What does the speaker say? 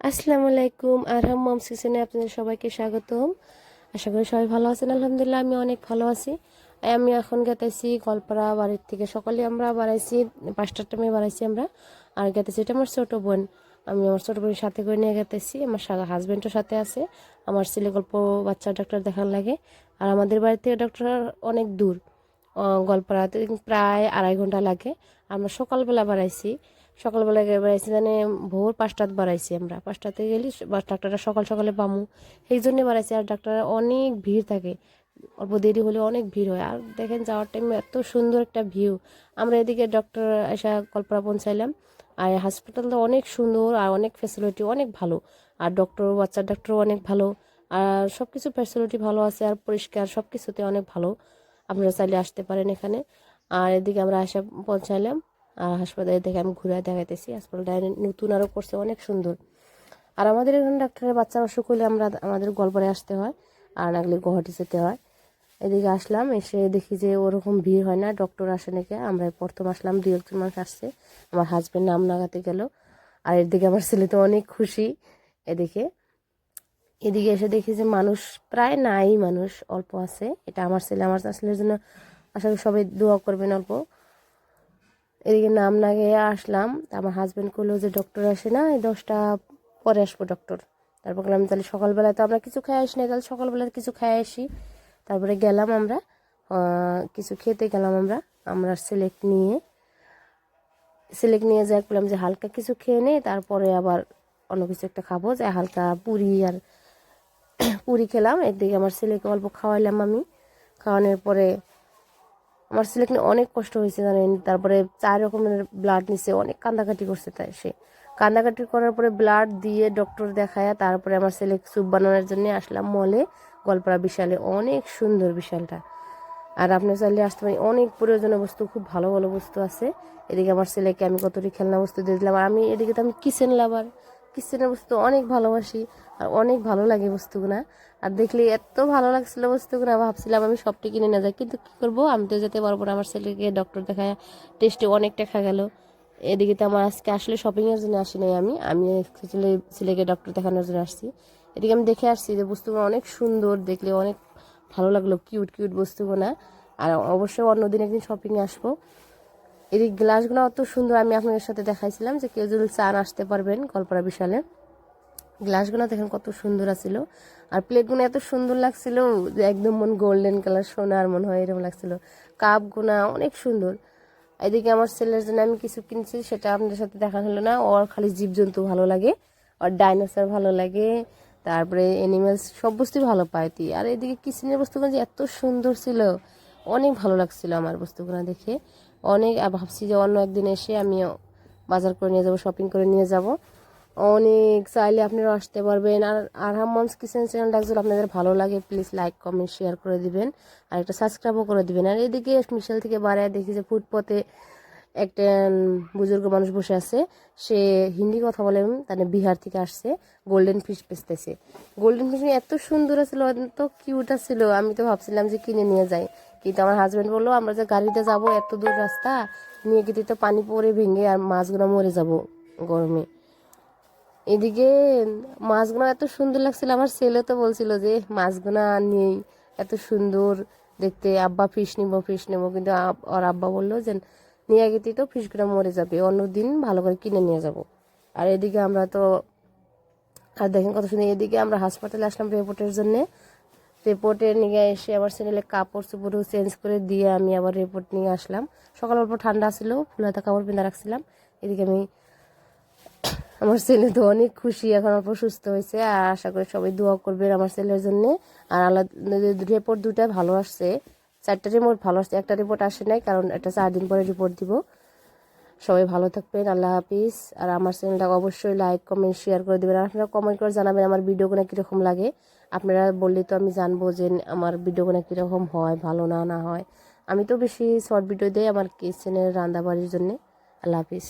আসসালামু আলাইকুম। আরহাম মম সিজনে আপনাদের সবাইকে স্বাগতম। আশা করি সবাই ভালো আছেন। আলহামদুলিল্লাহ, আমি অনেক ভালো আছি। আমি এখন গেতেছি গলপাড়া বাড়ির থেকে। সকালে আমরা বাড়াইছি, পাঁচটার টাইমে বাড়াইছি আমরা। আর গেতেছি এটা আমার ছোটো বোন। আমি আমার ছোটো বোনের সাথে করে নিয়ে গেতেছি আমার হাজব্যান্ডও সাথে আছে। আমার ছেলে গল্প বাচ্চা ডাক্তার দেখার লাগে। আর আমাদের বাড়ি থেকে ডক্টর অনেক দূর। আহ, গলপাড়াতে প্রায় আড়াই ঘণ্টা লাগে। আমরা সকালবেলা বাড়াইছি সকালবেলা বেড়াইছি মানে ভোর পাঁচটাত বাড়াইছি আমরা। পাঁচটাতে গেলি বা ডাক্তারটা সকাল সকালে পামু সেই জন্যে বাড়াইছি আর ডাক্তার অনেক ভিড় থাকে। অল্প দেরি হলে অনেক ভিড় হয়। আর দেখেন যাওয়ার টাইমে এত সুন্দর একটা ভিউ আমরা এদিকে ডক্টর এসা কল্পনা পৌঁছাইলাম। আর হাসপাতালটা অনেক সুন্দর আর অনেক ফ্যাসিলিটি অনেক ভালো। আর ডক্টর বাচ্চার ডক্টরও অনেক ভালো। আর সব কিছু ফ্যাসিলিটি ভালো আছে। আর পরিষ্কার সব কিছুতে অনেক ভালো। আপনারা চাইলে আসতে পারেন এখানে। আর এদিকে আমরা আসা পৌঁছাইলাম আর হাসপাতালে থেকে আমি ঘুরে দেখাইতেছি। হাসপাতালটা নতুন আরও করছে, অনেক সুন্দর। আর আমাদের এখানে ডাক্তারের বাচ্চা অসুখ হলে আমরা আমাদের গল্পরে আসতে হয় আর নাগলে গুয়াহাটি যেতে হয়। এদিকে আসলাম, এসে দেখি যে ওরকম ভিড় হয় না, ডক্টর আসে নাকি। আমরা প্রথম আসলাম, দুই একজন মানুষ আসছে। আমার হাজব্যান্ড নাম নাগাতে গেল। আর এদিকে আমার ছেলে তো অনেক খুশি। এদিকে এদিকে এসে দেখি যে মানুষ প্রায় নাই, মানুষ অল্প আছে। এটা আমার ছেলে, আমার ছেলের জন্য আশা করি সবাই দোয়া করবেন অল্প। এদিকে নাম না গিয়ে আসলাম আমার হাজব্যান্ড করল যে ডক্টর আসে না, এই দশটা পরে আসব ডক্টর তারপর বললাম, তাহলে সকালবেলায় তো আমরা কিছু খাই আসি না তাহলে সকালবেলায় কিছু খাই আসি। তারপরে গেলাম আমরা কিছু খেতে গেলাম আমরা আমরা সিলেক্ট নিয়ে। সিলেক্ট নিয়ে যাই, বললাম যে হালকা কিছু খেয়ে নেই তারপরে আবার অন্য কিছু একটা খাব, যে হালকা পুরি আর পুরি খেলাম এদিকে আমার ছেলেকে অল্প খাওয়াইলাম আমি। খাওয়ানোর পরে আমার ছেলেকে অনেক কষ্ট হয়েছে জানেন। তারপরে চার রকমের ব্লাড নিছে, অনেক কান্দাকাটি করছে তাই সে। কান্দাকাটি করার পরে ব্লাড দিয়ে ডক্টর দেখায় তারপরে আমার ছেলে স্যুপ বানানোর জন্য আসলাম মলে গলপাড়া বিশালে, অনেক সুন্দর বিশালটা। আর আপনি চাইলে আসতে পারেন, অনেক প্রয়োজনীয় বস্তু, খুব ভালো ভালো বস্তু আছে। এদিকে আমার ছেলেকে আমি কতটি খেলনা বস্তু দিয়ে দিলাম। আর আমি এদিকে তো আমি কিচেন লাভার কিচেনের বস্তু অনেক ভালোবাসি আর অনেক ভালো লাগে বস্তুগুলা আর দেখলে এত ভালো লাগছিল বস্তুগুলা ভাবছিলাম আমি সবটি কিনে না যাই, কিন্তু কী করব? আমি তো যেতে পারব না, আমার ছেলেকে ডক্টর দেখায় টেস্টে অনেক টাকা গেল। এদিকে তো আমার আজকে আসলে শপিংয়ের জন্য আসি নাই আমি আমি ছেলে ছেলেকে ডক্টর দেখানোর জন্য আসছি। এদিকে আমি দেখে আসছি যে বস্তুগুলো অনেক সুন্দর, দেখলে অনেক ভালো লাগল কিউট কিউট বস্তুগুলো আর অবশ্যই অন্যদিন একদিন শপিংয়ে আসব। এদিক গ্লাসগুলো অত সুন্দর আমি আপনাদের সাথে দেখাইছিলাম যে কেউ যদি চান আসতে পারবেন কল্পনা বিশালে। গ্লাসগুলো দেখেন কত সুন্দর আছিল। আর প্লেটগুলো এত সুন্দর লাগছিল যে একদম মন গোল্ডেন কালার সোনার মনে হয় এরকম লাগছিল। কাপগুনা অনেক সুন্দর। এদিকে আমার ছেলের জন্য আমি কিছু কিনছি, সেটা আপনাদের সাথে দেখানো হলো না। ওর খালি জীবজন্তু ভালো লাগে, ওর ডাইনোসর ভালো লাগে, তারপরে অ্যানিমেলস সব বস্তুই ভালো পায় তুই আর এদিকে কিচেনের বস্তুগুলো যে এত সুন্দর ছিল, অনেক ভালো লাগছিল আমার বস্তুগুলো দেখে। অনেক ভাবছি যে অন্য একদিন এসে আমি বাজার করে নিয়ে যাব শপিং করে নিয়ে যাব। অনেক, চাইলে আপনারা আসতে পারবেন। আর আর হামমস কিচেন চ্যানেলটা যদি আপনাদের ভালো লাগে প্লিজ লাইক কমেন্ট শেয়ার করে দিবেন। আর একটা সাবস্ক্রাইবও করে দিবেন। আর এদিকে মিশেল থেকে বাড়ায় দেখি যে ফুটপথে একটা বুজুর্গ মানুষ বসে আছে। সে হিন্দি কথা বলে তাহলে বিহার থেকে আসছে গোল্ডেন ফিশ বেচতেছে। গোল্ডেন ফিশ এত সুন্দর ছিল, এত কিউট ছিল। আমি তো ভাবছিলাম যে কিনে নিয়ে যাই। কিন্তু আমার হাজব্যান্ড বলল, আমরা যে গাড়িতে যাব, এত দূর রাস্তা, নিয়ে গেলে তো পানি পরে ভেঙে আর মাছগুলো মরে যাব গরমে। এদিকে মাছগুলো এত সুন্দর লাগছিল, আমার ছেলে তো বলছিল যে, মাছগুলো নেই, এত সুন্দর দেখতে, আব্বা ফিশ নিব ফিশ নেব। কিন্তু ওর আব্বা বলল যে, নিয়ে গেতে তো ফিশগুলো মরে যাবে, অন্যদিন ভালো করে কিনে নিয়ে যাব। আর এদিকে আমরা তো আর দেখেন কত সুন্দর, এদিকে আমরা হাসপাতালে আসলাম রিপোর্টের জন্যে। রিপোর্টে নিয়ে এসে আবার ছেলে কাপড় চোপড় চেঞ্জ করে দিয়ে আমি আবার রিপোর্ট নিয়ে আসলাম। সকাল অল্প ঠান্ডা ছিল, ফুলাতা কাপড় পিন্ধা রাখছিলাম। এদিকে আমি আমার ছেলে তো অনেক খুশি, এখন অল্প সুস্থ হয়েছে। আর আশা করি সবাই দোয়া করবেন আমার ছেলের জন্য। আর আলাদা রিপোর্ট দুটা ভালো আসছে চারটা রিপোর্ট ভালো আসছে, একটা রিপোর্ট আসে নাই, কারণ এটা চার দিন পরে রিপোর্ট দিব। সবাই ভালো থাকবেন, আল্লাহ হাফিজ। আর আমার চ্যানেলটাকে অবশ্যই লাইক কমেন্ট শেয়ার করে দেবেন। আপনারা কমেন্ট করে জানাবেন আমার ভিডিওগুলো কীরকম লাগে। আপনারা বললে তো আমি জানব যে আমার ভিডিওগুলো কীরকম হয়, ভালো না না হয়। আমি তো বেশি শর্ট ভিডিও দিই আমার কিচেনের রান্নাবাড়ির জন্যে। আল্লাহ হাফিজ।